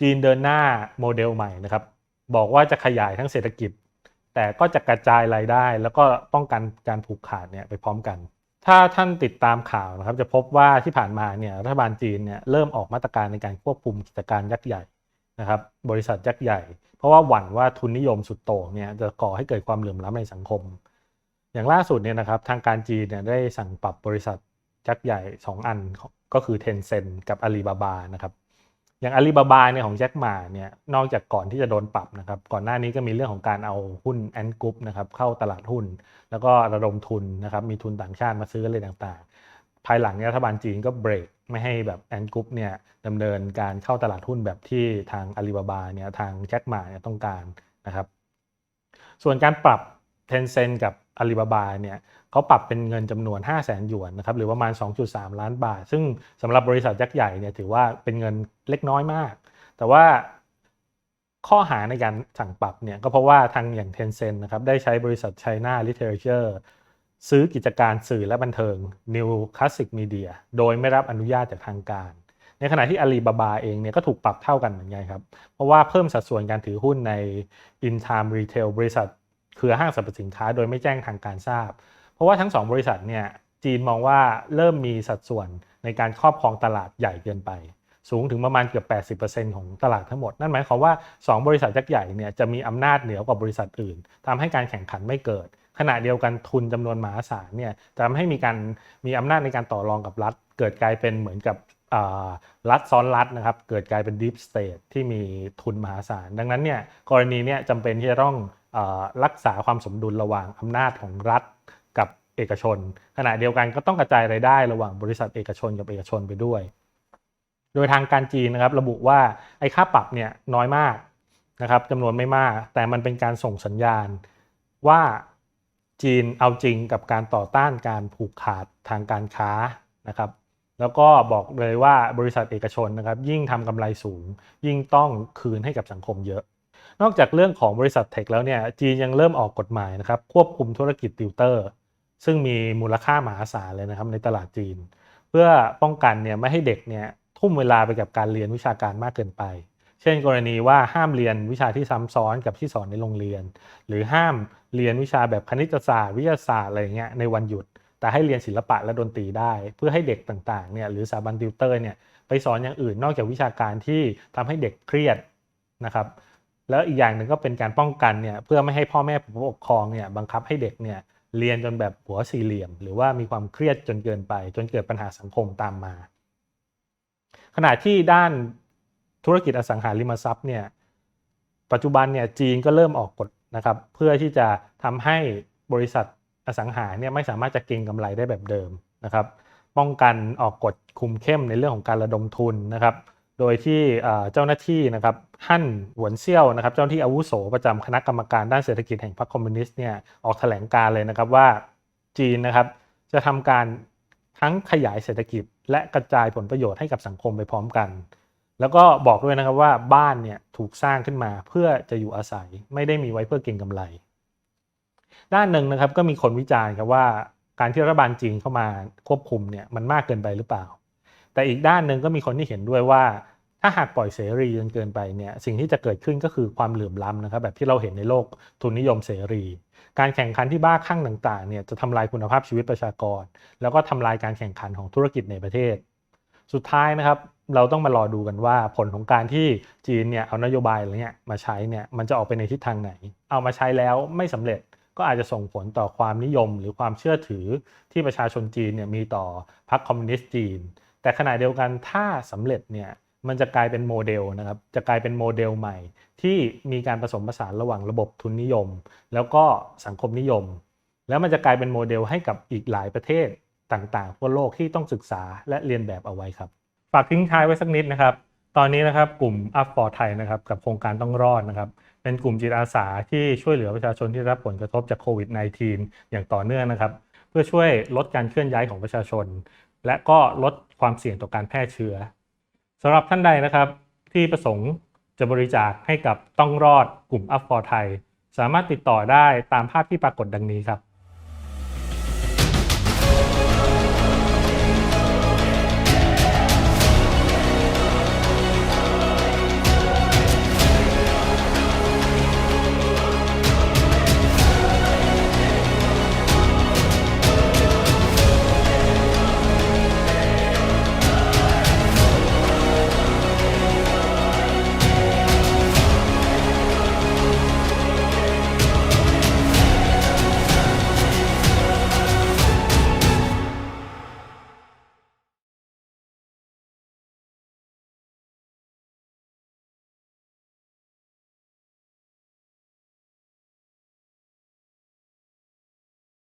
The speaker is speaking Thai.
จีนเดินหน้าโมเดลใหม่นะครับ บอกว่าจะขยายทั้งเศรษฐกิจ แต่ก็จะกระจายรายได้ แล้วก็ป้องกันการผูกขาดเนี่ยไปพร้อมกัน ถ้าท่านติดตามข่าวนะครับ จะพบว่าที่ผ่านมาเนี่ยรัฐบาลจีนเนี่ยเริ่มออกมาตรการในการควบคุมกิจการยักษ์ใหญ่นะครับบริษัทยักษ์ใหญ่ เพราะว่าหวั่นว่าทุนนิยมสุดโต่งเนี่ยจะก่อให้เกิดความเหลื่อมล้ำในสังคม อย่างล่าสุดเนี่ยนะครับทางการจีนเนี่ยได้สั่งปรับบริษัทยักษ์ใหญ่ 2 อันก็คือ Tencent กับ Alibaba นะครับ อย่าง Alibaba เนี่ยของแจ็คหมาเนี่ยนอกจากก่อนที่จะโดนปรับนะครับก่อนหน้านี้ก็มีเรื่องของการเอาหุ้นแอนกรุ๊ปนะครับเข้าตลาดหุ้น แล้วก็ระดมทุนนะครับมีทุนต่างชาติมาซื้ออะไรต่างๆ ภายหลังรัฐบาลจีนก็เบรกไม่ให้แบบแอนกรุ๊ปเนี่ยดำเนินการเข้าตลาดหุ้นแบบที่ทาง Alibaba เนี่ยทางแจ็คหมาเนี่ยต้องการนะครับส่วนการปรับ Tencent กับ Alibaba เนี่ยเขาปรับเป็นเงินจำนวน 5 0 0แสนหยวนนะครับหรือประมาณ 2.3 ล้านบาท ซึ่งสำหรับบริษัทยักษ์ใหญ่เนี่ยถือว่าเป็นเงินเล็กน้อยมาก แต่ว่าข้อหาในการสั่งปรับเนี่ยก็เพราะว่าทางอย่าง Tencent นะครับได้ใช้บริษัท China Literature ซื้อกิจการสื่อและบันเทิง New Classic Media โดยไม่รับอนุญาตจากทางการ ในขณะที่ Alibaba เองเนี่ยก็ถูกปรับเท่ากันเหมือนกันครับ เพราะว่าเพิ่มสัดส่วนการถือหุ้นใน In Time Retail บริษัท เครือห้างสรรพสินค้าโดยไม่แจ้งทางการทราบ เพราะว่าทั้ง 2 บริษัทเนี่ยจีนมองว่าเริ่มมีสัดส่วนในการครอบครองตลาดใหญ่เกินไป สูงถึงประมาณเกือบ 80%ของตลาดทั้งหมด นั่นหมายความว่า 2 บริษัทยักษ์ใหญ่เนี่ยจะมีอำนาจเหนือกว่าบริษัทอื่นทำให้การแข่งขันไม่เกิด ขณะเดียวกันทุนจำนวนมหาศาลเนี่ยจะทำให้มีการมีอำนาจในการต่อรองกับรัฐ เกิดกลายเป็นเหมือนกับรัฐซ้อนรัฐนะครับ เกิดกลายเป็น deep state ที่มีทุนมหาศาล ดังนั้นเนี่ยกรณีเนี่ยจำเป็นที่จะต้อง รักษาความสมดุลระหว่างอำนาจของรัฐกับเอกชน ขณะเดียวกันก็ต้องกระจายรายได้ระหว่างบริษัทเอกชนกับเอกชนไปด้วย โดยทางการจีนนะครับระบุว่าไอ้ค่าปรับเนี่ยน้อยมากนะครับจำนวนไม่มาก แต่มันเป็นการส่งสัญญาณว่าจีนเอาจริงกับการต่อต้านการผูกขาดทางการค้านะครับแล้วก็บอกเลยว่าบริษัทเอกชนนะครับยิ่งทำกำไรสูง ยิ่งต้องคืนให้กับสังคมเยอะ นอกจากเรื่องของบริษัทเทคแล้วเนี่ยจีนยังเริ่มออกกฎหมายนะครับควบคุมธุรกิจติวเตอร์ ซึ่งมีมูลค่ามหาศาลเลยนะครับในตลาดจีน เพื่อป้องกันเนี่ยไม่ให้เด็กเนี่ยทุ่มเวลาไปกับการเรียนวิชาการมากเกินไป เช่น กรณีว่าห้ามเรียนวิชาที่ซ้ำซ้อนกับที่สอนในโรงเรียน หรือห้ามเรียนวิชาแบบคณิตศาสตร์ วิทยาศาสตร์อะไรเงี้ยในวันหยุด แต่ให้เรียนศิลปะและดนตรีได้ เพื่อให้เด็กต่างๆเนี่ยหรือสถาบันติวเตอร์เนี่ยไปสอนอย่างอื่นนอกจากวิชาการที่ทำให้เด็กเครียดนะครับ แล้วอีกอย่างหนึ่งก็เป็นการป้องกันเนี่ยเพื่อไม่ให้พ่อแม่ผู้ปกครองเนี่ยบังคับให้เด็กเนี่ยเรียนจนแบบหัวสี่เหลี่ยม หรือว่ามีความเครียดจนเกินไป จนเกิดปัญหาสังคมตามมา ขณะที่ด้านธุรกิจอสังหาริมทรัพย์เนี่ยปัจจุบันเนี่ยจีนก็เริ่มออกกฎนะครับ เพื่อที่จะทำให้บริษัทอสังหาเนี่ยไม่สามารถจะเก็งกำไรได้แบบเดิมนะครับ ป้องกันออกกฎคุมเข้มในเรื่องของการระดมทุนนะครับ โดยที่เจ้าหน้าที่นะครับฮั่นหวนเซี่ยวนะครับ เจ้าหน้าที่อาวุโสประจำคณะกรรมการด้านเศรษฐกิจแห่งพรรคคอมมิวนิสต์เนี่ยออกแถลงการเลยนะครับว่าจีนนะครับ จะทำการทั้งขยายเศรษฐกิจ และกระจายผลประโยชน์ให้กับสังคมไปพร้อมกัน แล้วก็บอกด้วยนะครับว่าบ้านเนี่ยถูกสร้างขึ้นมาเพื่อจะอยู่อาศัยไม่ได้มีไว้เพื่อเก็งกำไร ด้านหนึ่งนะครับก็มีคนวิจารณ์ครับว่าการที่รัฐบาลจีนเข้ามาควบคุมเนี่ยมันมากเกินไปหรือเปล่า แต่อีกด้านหนึ่งก็มีคนที่เห็นด้วยว่า ถ้าหากปล่อยเสรีจนเกินไปเนี่ยสิ่งที่จะเกิดขึ้นก็คือความเหลื่อมล้ำนะครับแบบที่เราเห็นในโลกทุนนิยมเสรี การแข่งขันที่บ้าคลั่งต่างๆเนี่ยจะทำลายคุณภาพชีวิตประชากร แล้วก็ทำลายการแข่งขันของธุรกิจในประเทศ สุดท้ายนะครับเราต้องมารอดูกันว่าผลของการที่จีนเนี่ยเอานโยบายอะไรเงี้ยมาใช้เนี่ยมันจะออกไปในทิศทางไหน เอามาใช้แล้วไม่สำเร็จก็อาจจะส่งผลต่อความนิยมหรือความเชื่อถือที่ประชาชนจีนเนี่ยมีต่อพรรคคอมมิวนิสต์จีน แต่ขณะเดียวกันถ้าสำเร็จเนี่ยมันจะกลายเป็นโมเดลนะครับจะกลายเป็นโมเดลใหม่ ที่มีการผสมผสานระหว่างระบบทุนนิยม แล้วก็สังคมนิยม แล้วมันจะกลายเป็นโมเดลให้กับอีกหลายประเทศต่างๆทั่วโลกที่ต้องศึกษาและเรียนแบบเอาไว้ครับฝากทิ้งท้ายไว้สักนิดนะครับ ตอนนี้นะครับกลุ่ม Up for Thai นะครับกับโครงการต้องรอดนะครับเป็นกลุ่มจิตอาสาที่ช่วยเหลือประชาชนที่รับผลกระทบจากโควิด -19 อย่างต่อเนื่องนะครับ เพื่อช่วยลดการเคลื่อนย้ายของประชาชน และก็ลด ความเสี่ยงต่อการแพร่เชื้อสำหรับท่านใดนะครับที่ประสงค์จะบริจาคให้กับต้องรอดกลุ่มอัพพอร์ไทย สามารถติดต่อได้ตามภาพที่ปรากฏดังนี้ครับ